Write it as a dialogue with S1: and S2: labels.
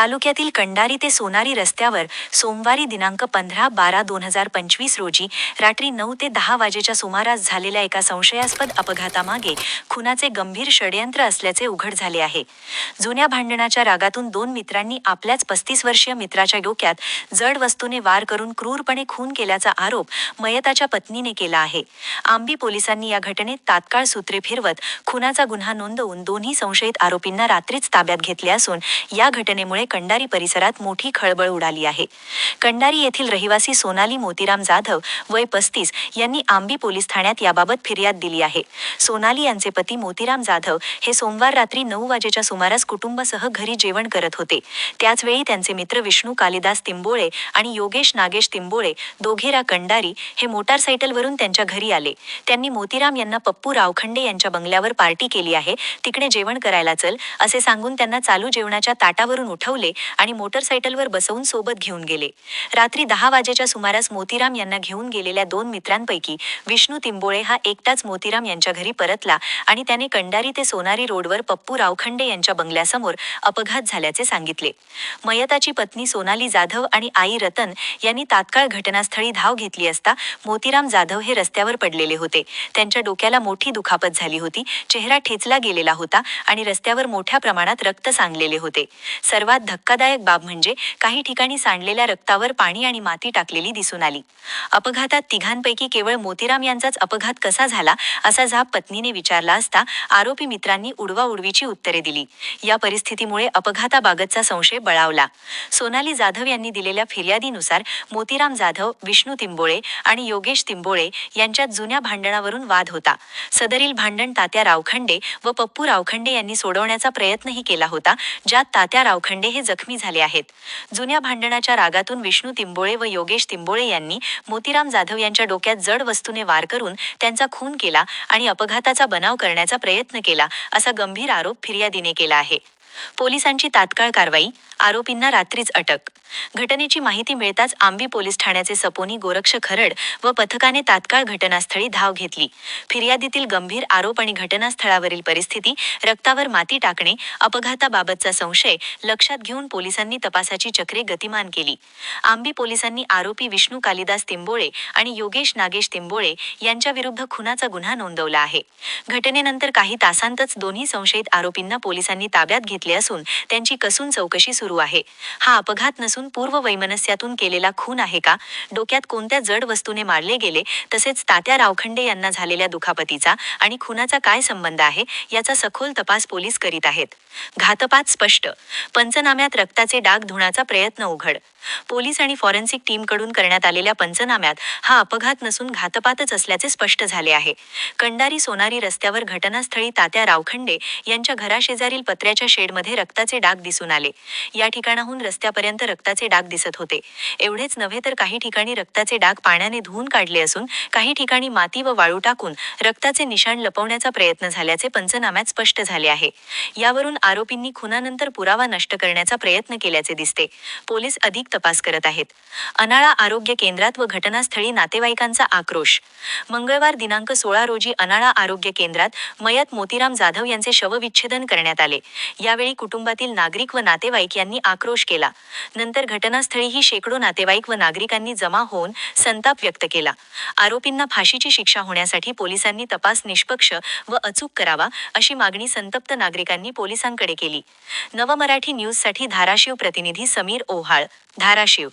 S1: तालुक्यातील कंडारी ते सोनारी रस्त्यावर सोमवारी दिनांक पंधरा बारा दोन हजार पंचवीस रोजी रात्री नऊ ते दहा वाजेच्या सुमारास झालेल्या एका संशयास्पद अपघातामागे खुनाचे गंभीर षडयंत्र असल्याचे उघड झाले आहे. जुन्या भांडणाच्या रागातून दोन मित्रांनी आपल्याच पस्तीस वर्षीय मित्राच्या डोक्यात जड वस्तूने वार करून क्रूरपणे खून केल्याचा आरोप मयताच्या पत्नीने केला आहे. आंबी पोलिसांनी या घटनेत तात्काळ सूत्रे फिरवत खुनाचा गुन्हा नोंदवून दोन्ही संशयित आरोपींना रात्रीच ताब्यात घेतले असून या घटनेमुळे कंडारी परिसरात मोठी खळबळ उडाली आहे. कंडारी येथील रहिवासी सोनाली मोतीराम जाधव वय पस्तीस यांनी आंबी पोलीस ठाण्यात याबाबत फिर्याद दिली आहे. सोनाली यांचे पती मोतीराम जाधव हे सोमवार रात्री नऊ वाजेच्या सुमारास कुटुंबासह घरी जेवण करत होते. त्याचवेळी त्यांचे मित्र विष्णू कालिदास तिंबोळे आणि योगेश नागेश तिंबोळे दोघेरा कंडारी हे मोटारसायकलवरून त्यांच्या घरी आले. त्यांनी मोतीराम यांना पप्पू रावखंडे यांच्या बंगल्यावर पार्टी केली आहे. तिकडे जेवण करायला चल असे सांगून त्यांना चालू जेवणाच्या ताटावरून उठवले आणि मोटरसायकलवर बसवून सोबत घेऊन गेले. रात्री दहा वाजेच्या सुमारास मोतीराम यांना घेऊन गेलेल्या दोन मित्रांपैकी विष्णू तिंबोळे हा एकटाच मोतीराम यांच्या घरी परतला आणि त्याने कंडारी ते सोनारी रोडवर पप्पू रावखंडे यांच्या बंगल्यासमोर अपघात झाल्याचे सांगितले. मयताची पत्नी सोनाली जाधव आणि आई रतन यांनी तात्काळ घटनास्थळी धाव घेतली असता मोतीराम जाधव हे रस्त्यावर पडलेले होते. त्यांच्या डोक्याला मोठी दुखापत झाली होती. चेहरा ठेचला गेलेला होता आणि रस्त्यावर मोठ्या प्रमाणात रक्त सांगलेले होते. सर्वात धक्कादायक बाब म्हणजे काही ठिकाणी सांडलेल्या रक्तावर पाणी आणि माती टाकलेली दिसून आली. अपघातात तिघांपैकी केवळ मोतीराम यांचाच अपघात कसा झाला असा जाब पत्नीने विचारला असता आरोपी मित्रांनी उडवाउडवीची उत्तरे दिली. या परिस्थितीमुळे अपघाताबाबतचा संशय बळावला. सोनाली जाधव यांनी दिलेल्या फिर्यादीनुसार मोतीराम जाधव विष्णू तिंबोळे आणि योगेश तिंबोळे यांच्यात जुन्या भांडणावरून वाद होता. सदरील भांडण तात्या रावखंडे व पप्पू रावखंडे यांनी सोडवण्याचा प्रयत्नही केला होता ज्यात तात्या रावखंडे हे जखमी झाले आहेत. जुन्या भांडणाच्या रागातून विष्णू तिंबोळे व योगेश तिंबोळे यांनी मोतीराम जाधव यांच्या डोक्यात जड वस्तूने वार करून त्यांचा खून केला आणि अपघाताचा बनाव करण्याचा प्रयत्न केला असा गंभीर आरोप फिर्यादीने केला आहे. पोलिसांची तात्काळ कारवाई आरोपींना रात्रीच अटक. घटनेची माहिती मिळताच आंबी पोलीस ठाण्याचे सपोनी गोरक्ष खरड व पथकाने तात्काळ घटनास्थळी धाव घेतली. फिर्यादीतील गंभीर आरोप आणि घटनास्थळावरील परिस्थिती रक्तावर माती टाकणे अपघाताबाबतचा संशय लक्षात घेऊन पोलिसांनी तपासाची चक्रे गतिमान केली. आंबी पोलिसांनी आरोपी विष्णू कालिदास तिंबोळे आणि योगेश नागेश तिंबोळे यांच्याविरुद्ध खुनाचा गुन्हा नोंदवला आहे. घटनेनंतर काही तासांतच दोन्ही संशयित आरोपींना पोलिसांनी ताब्यात घेतले. असून त्यांची कसून चौकशी सुरू आहे. हा अपघात नसून पूर्व वैमनस्यातून केलेला खून आहे का? डोक्यात कोणत्या जड वस्तूने मारले गेले? तसेच तात्या रावखंडे यांना झालेल्या दुखापतीचा आणि खुनाचा काय संबंध आहे? याचा सखोल तपास पोलीस करीत आहेत. घातपात स्पष्ट. पंचनाम्यात रक्ताचे डाग धुण्याचा प्रयत्न उघड. पोलीस आणि फॉरेन्सिक टीमकडून करण्यात आलेल्या पंचनाम्यात हा अपघात नसून घातपातच असल्याचे स्पष्ट झाले आहे. कंडारी सोनारी रस्त्यावर घटनास्थळी तात्या रावखंडे यांच्या घराशेजारील पत्र्याच्या शेड शेडमध्ये रक्ताचे डाग दिसून आले. या ठिकाणाहून रस्त्यापर्यंत रक्ताचे डाग दिसत होते. एवढेच नव्हे तर काही ठिकाणी रक्ताचे डाग पाण्याने धुवून काढले असून काही ठिकाणी माती व वाळू टाकून रक्ताचे निशाण लपवण्याचा प्रयत्न झाल्याचे पंचनाम्यात स्पष्ट झाले आहे. यावरून आरोपींनी खुनानंतर पुरावा नष्ट करण्याचा प्रयत्न केल्याचे दिसते. पोलीस अधिक तपास करत आहेत. अनाळा आरोग्य केंद्रात व घटनास्थळी नातेवाईकांचा आक्रोश. मंगळवार दिनांक सोळा रोजी अनाळा आरोग्य केंद्रात मयत मोतीराम जाधव यांचे शवविच्छेदन करण्यात आले. यावेळी यावेळी कुटुंबातील नागरिक व नातेवाईक यांनी आक्रोश केला. नंतर घटनास्थळीही शेकडो नातेवाईक व नागरिकांनी जमा होऊन संताप व्यक्त केला. आरोपींना फाशीची शिक्षा होण्यासाठी पोलिसांनी तपास निष्पक्ष व अचूक करावा अशी मागणी संतप्त नागरिकांनी पोलिसांकडे केली. नवमराठी न्यूजसाठी धाराशिव प्रतिनिधी समीर ओहाळ धाराशिव.